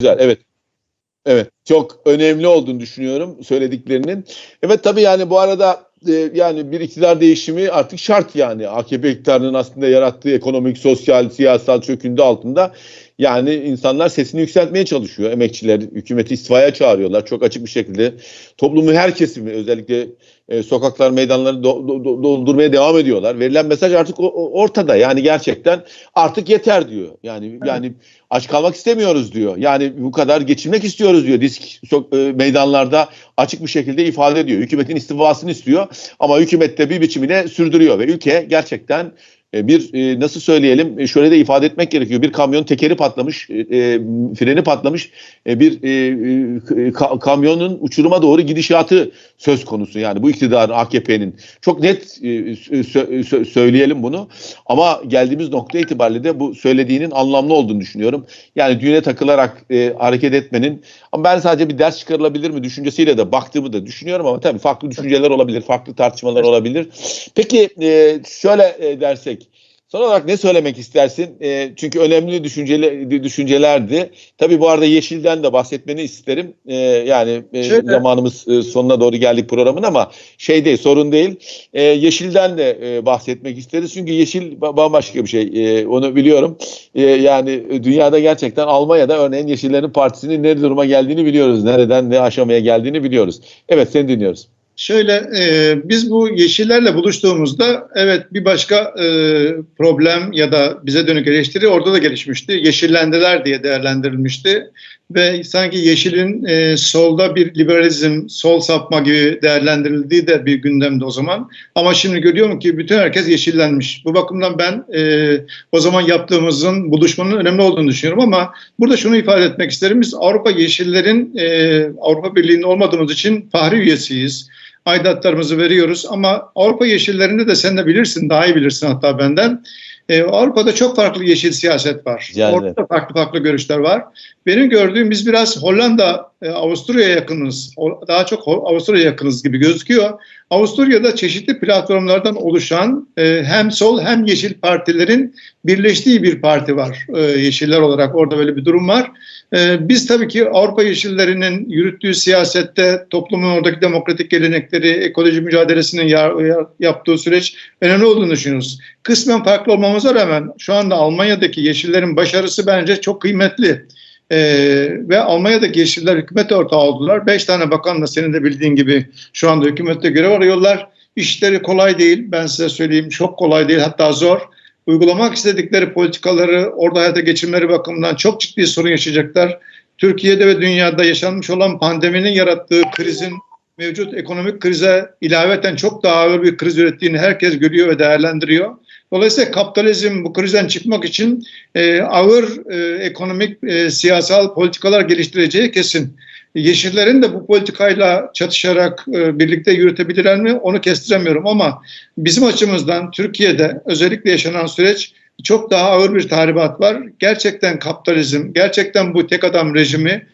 Güzel, evet. Evet, çok önemli olduğunu düşünüyorum söylediklerinin. Evet tabii yani bu arada e, yani bir iktidar değişimi artık şart yani. AKP iktidarının aslında yarattığı ekonomik, sosyal, siyasal çöküntü altında yani insanlar sesini yükseltmeye çalışıyor. Emekçiler hükümeti istifaya çağırıyorlar çok açık bir şekilde. Toplumun her kesimi özellikle e, sokaklar, meydanları do- do- do- doldurmaya devam ediyorlar. Verilen mesaj artık o- ortada. Yani gerçekten artık yeter diyor. Yani yani aç kalmak istemiyoruz diyor. Yani bu kadar geçinmek istiyoruz diyor. Disk so- e, meydanlarda açık bir şekilde ifade ediyor. Hükümetin istifasını istiyor ama hükümet de bir biçimine sürdürüyor ve ülke gerçekten bir e, nasıl söyleyelim e, şöyle de ifade etmek gerekiyor. Bir kamyon tekeri patlamış, e, e, freni patlamış, e, bir e, e, ka- kamyonun uçuruma doğru gidişatı söz konusu. Yani bu iktidar AKP'nin çok net e, sö- sö- söyleyelim bunu. Ama geldiğimiz nokta itibariyle de bu söylediğinin anlamlı olduğunu düşünüyorum. Yani düğüne takılarak e, hareket etmenin ama ben sadece bir ders çıkarılabilir mi düşüncesiyle de baktığımı da düşünüyorum ama tabii farklı düşünceler olabilir, farklı tartışmalar olabilir. Peki e, şöyle e, dersek Son olarak ne söylemek istersin? E, çünkü önemli düşünceli, düşüncelerdi. Tabii bu arada Yeşil'den de bahsetmeni isterim. E, yani e, Şöyle- zamanımız e, sonuna doğru geldik programın ama şey değil, sorun değil. E, Yeşil'den de e, bahsetmek isteriz. Çünkü Yeşil ba- bambaşka bir şey. E, onu biliyorum. E, yani dünyada gerçekten Almanya'da örneğin Yeşillerin Partisi'nin ne duruma geldiğini biliyoruz. Nereden ne aşamaya geldiğini biliyoruz. Evet seni dinliyoruz. Şöyle e, biz bu yeşillerle buluştuğumuzda evet bir başka e, problem ya da bize dönük eleştiri orada da gelişmişti. Yeşillendiler diye değerlendirilmişti ve sanki yeşilin e, solda bir liberalizm, sol sapma gibi değerlendirildiği de bir gündemde o zaman. Ama şimdi görüyorum ki bütün herkes yeşillenmiş. Bu bakımdan ben e, o zaman yaptığımızın buluşmanın önemli olduğunu düşünüyorum ama burada şunu ifade etmek isterim. Biz Avrupa Yeşillerin e, Avrupa Birliği'nin olmadığımız için fahri üyesiyiz aidatlarımızı veriyoruz ama Avrupa yeşillerinde de sen de bilirsin daha iyi bilirsin hatta benden. Ee, Avrupa'da çok farklı yeşil siyaset var. Yani. Orada da farklı farklı görüşler var. Benim gördüğüm biz biraz Hollanda, e, Avusturya'ya yakınız. Daha çok Avusturya'ya yakınız gibi gözüküyor. Avusturya'da çeşitli platformlardan oluşan e, hem sol hem yeşil partilerin birleştiği bir parti var. E, yeşiller olarak orada böyle bir durum var. E, biz tabii ki Avrupa Yeşillerinin yürüttüğü siyasette toplumun oradaki demokratik gelenekleri, ekoloji mücadelesinin ya- ya- yaptığı süreç önemli olduğunu düşünüyoruz. Kısmen farklı olmamıza rağmen şu anda Almanya'daki Yeşillerin başarısı bence çok kıymetli. Ee, ve Almanya'daki Yeşiller hükümet ortağı oldular. Beş tane bakanla senin de bildiğin gibi şu anda hükümette görev arıyorlar. İşleri kolay değil. Ben size söyleyeyim çok kolay değil hatta zor. Uygulamak istedikleri politikaları orada hayata geçirmeleri bakımından çok ciddi sorun yaşayacaklar. Türkiye'de ve dünyada yaşanmış olan pandeminin yarattığı krizin mevcut ekonomik krize ilaveten çok daha ağır bir kriz ürettiğini herkes görüyor ve değerlendiriyor. Dolayısıyla kapitalizm bu krizden çıkmak için e, ağır e, ekonomik, e, siyasal politikalar geliştireceği kesin. Yeşillerin de bu politikayla çatışarak e, birlikte yürütebilirler mi onu kestiremiyorum ama bizim açımızdan Türkiye'de özellikle yaşanan süreç çok daha ağır bir tahribat var. Gerçekten kapitalizm, gerçekten bu tek adam rejimi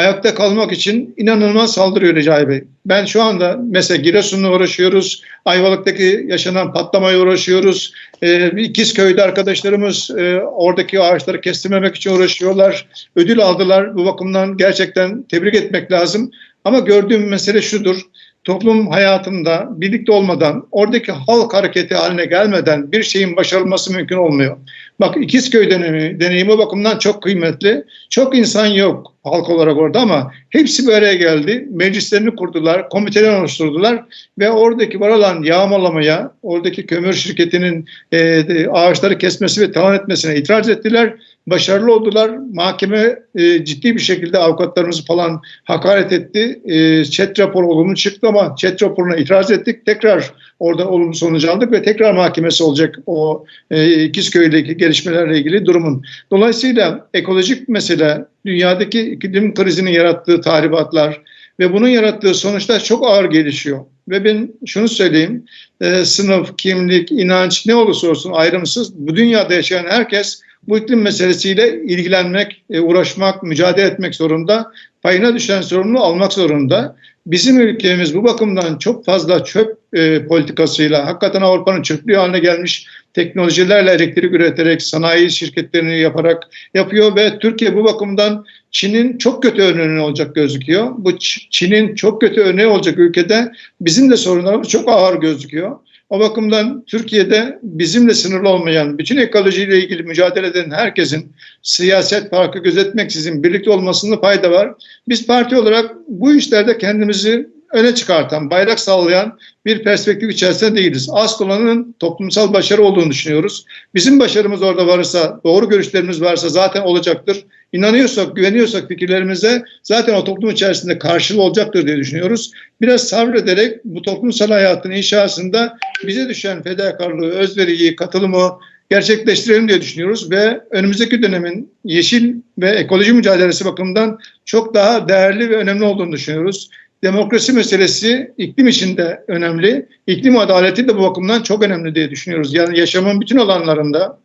ayakta kalmak için inanılmaz saldırıyor Recai Bey. Ben şu anda mesela Giresun'la uğraşıyoruz, Ayvalık'taki yaşanan patlamaya uğraşıyoruz. Ee, İkizköy'de arkadaşlarımız e, oradaki ağaçları kestirmemek için uğraşıyorlar. Ödül aldılar. Bu bakımdan gerçekten tebrik etmek lazım. Ama gördüğüm mesele şudur. Toplum hayatında birlikte olmadan, oradaki halk hareketi haline gelmeden bir şeyin başarılması mümkün olmuyor. Bak İkizköy deneyimi, deneyimi bakımdan çok kıymetli. Çok insan yok halk olarak orada ama hepsi bir araya geldi. Meclislerini kurdular, komiteler oluşturdular ve oradaki var olan yağmalamaya, oradaki kömür şirketinin e, ağaçları kesmesi ve talan etmesine itiraz ettiler. Başarılı oldular. Mahkeme e, ciddi bir şekilde avukatlarımızı falan hakaret etti. E, chat raporu olumlu çıktı ama chat raporuna itiraz ettik. Tekrar orada olumlu sonuç aldık ve tekrar mahkemesi olacak o e, İkizköy'deki gelişmelerle ilgili durumun. Dolayısıyla ekolojik mesele, dünyadaki iklim krizinin yarattığı tahribatlar ve bunun yarattığı sonuçlar çok ağır gelişiyor. Ve ben şunu söyleyeyim, e, sınıf, kimlik, inanç ne olursa olsun ayrımsız bu dünyada yaşayan herkes bu iklim meselesiyle ilgilenmek, e, uğraşmak, mücadele etmek zorunda. Payına düşen sorumluluğu almak zorunda. Bizim ülkemiz bu bakımdan çok fazla çöp e, politikasıyla hakikaten Avrupa'nın çöplüğü haline gelmiş teknolojilerle elektrik üreterek sanayi şirketlerini yaparak yapıyor ve Türkiye bu bakımdan Çin'in çok kötü örneği olacak gözüküyor. Bu Çin'in çok kötü örneği olacak ülkede bizim de sorunlarımız çok ağır gözüküyor. O bakımdan Türkiye'de bizimle sınırlı olmayan, bütün ekolojiyle ilgili mücadele eden herkesin siyaset farkı gözetmeksizin birlikte olmasında fayda var. Biz parti olarak bu işlerde kendimizi öne çıkartan, bayrak sallayan bir perspektif içerisinde değiliz. Asıl olanın toplumsal başarı olduğunu düşünüyoruz. Bizim başarımız orada varsa, doğru görüşlerimiz varsa zaten olacaktır. İnanıyorsak, güveniyorsak fikirlerimize zaten o toplum içerisinde karşılığı olacaktır diye düşünüyoruz. Biraz sabrederek bu toplumsal hayatın inşasında bize düşen fedakarlığı, özveriyi, katılımı gerçekleştirelim diye düşünüyoruz ve önümüzdeki dönemin yeşil ve ekoloji mücadelesi bakımından çok daha değerli ve önemli olduğunu düşünüyoruz. Demokrasi meselesi iklim içinde önemli. İklim adaleti de bu bakımdan çok önemli diye düşünüyoruz. Yani yaşamın bütün alanlarında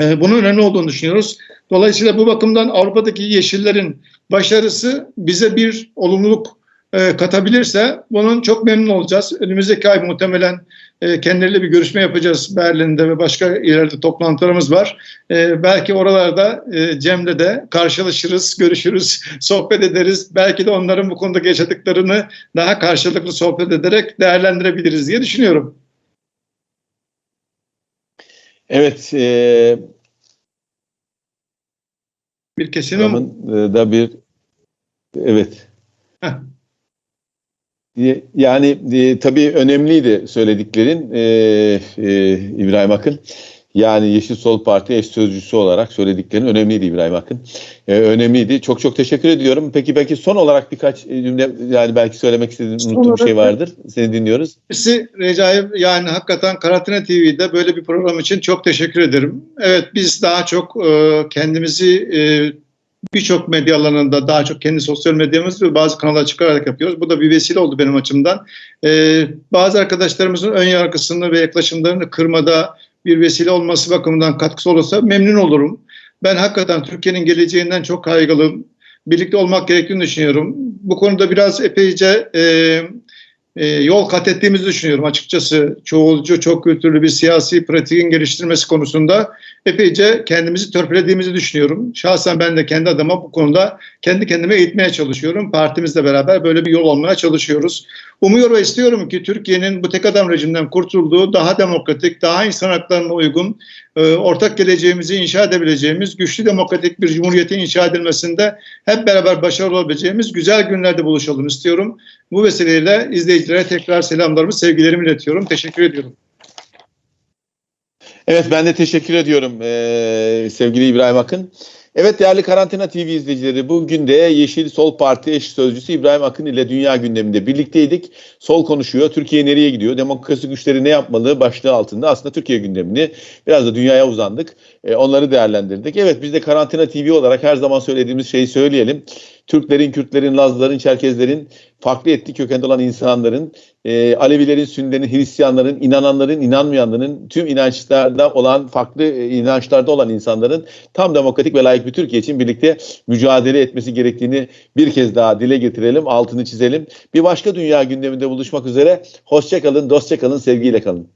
e, bunun önemli olduğunu düşünüyoruz. Dolayısıyla bu bakımdan Avrupa'daki yeşillerin başarısı bize bir olumluluk e, katabilirse bunun çok memnun olacağız. Önümüzdeki ay muhtemelen e, kendileriyle bir görüşme yapacağız Berlin'de ve başka yerlerde toplantılarımız var. E, belki oralarda e, Cem'le de karşılaşırız, görüşürüz, sohbet ederiz. Belki de onların bu konuda yaşadıklarını daha karşılıklı sohbet ederek değerlendirebiliriz diye düşünüyorum. Evet. E, bir kesimim da bir evet. Heh. Yani e, tabii önemliydi söylediklerin e, e, İbrahim Akın. Yani Yeşil Sol Parti eş sözcüsü olarak söylediklerin önemliydi İbrahim Akın. Ee, önemliydi. Çok çok teşekkür ediyorum. Peki belki son olarak birkaç cümle yani belki söylemek istediğin unuttuğum şey vardır. Seni dinliyoruz. Birisi Recai yani hakikaten Karantina TV'de böyle bir program için çok teşekkür ederim. Evet biz daha çok e, kendimizi e, birçok medya alanında daha çok kendi sosyal medyamız ve bazı kanallara çıkararak yapıyoruz. Bu da bir vesile oldu benim açımdan. Ee, bazı arkadaşlarımızın ön yargısını ve yaklaşımlarını kırmada bir vesile olması bakımından katkısı olursa memnun olurum. Ben hakikaten Türkiye'nin geleceğinden çok kaygılıyım. Birlikte olmak gerektiğini düşünüyorum. Bu konuda biraz epeyce e, e, yol kat ettiğimizi düşünüyorum açıkçası. Çoğulcu, çok kültürlü bir siyasi pratiğin geliştirmesi konusunda epeyce kendimizi törpülediğimizi düşünüyorum. Şahsen ben de kendi adıma bu konuda kendi kendime eğitmeye çalışıyorum. Partimizle beraber böyle bir yol almaya çalışıyoruz. Umuyor ve istiyorum ki Türkiye'nin bu tek adam rejiminden kurtulduğu daha demokratik, daha insan haklarına uygun, e, ortak geleceğimizi inşa edebileceğimiz, güçlü demokratik bir cumhuriyetin inşa edilmesinde hep beraber başarılı olabileceğimiz güzel günlerde buluşalım istiyorum. Bu vesileyle izleyicilere tekrar selamlarımı, sevgilerimi iletiyorum. Teşekkür ediyorum. Evet ben de teşekkür ediyorum ee, sevgili İbrahim Akın. Evet değerli Karantina TV izleyicileri bugün de Yeşil Sol Parti eş sözcüsü İbrahim Akın ile dünya gündeminde birlikteydik. Sol konuşuyor. Türkiye nereye gidiyor? Demokrasi güçleri ne yapmalı? Başlığı altında aslında Türkiye gündemini biraz da dünyaya uzandık. E, onları değerlendirdik. Evet biz de Karantina TV olarak her zaman söylediğimiz şeyi söyleyelim. Türklerin, Kürtlerin, Lazların, Çerkezlerin, farklı etnik kökende olan insanların, e, Alevilerin, Sünnilerin, Hristiyanların, inananların, inanmayanların, tüm inançlarda olan, farklı e, inançlarda olan insanların tam demokratik ve layık bir Türkiye için birlikte mücadele etmesi gerektiğini bir kez daha dile getirelim, altını çizelim. Bir başka dünya gündeminde buluşmak üzere. Hoşçakalın, dostça kalın, sevgiyle kalın.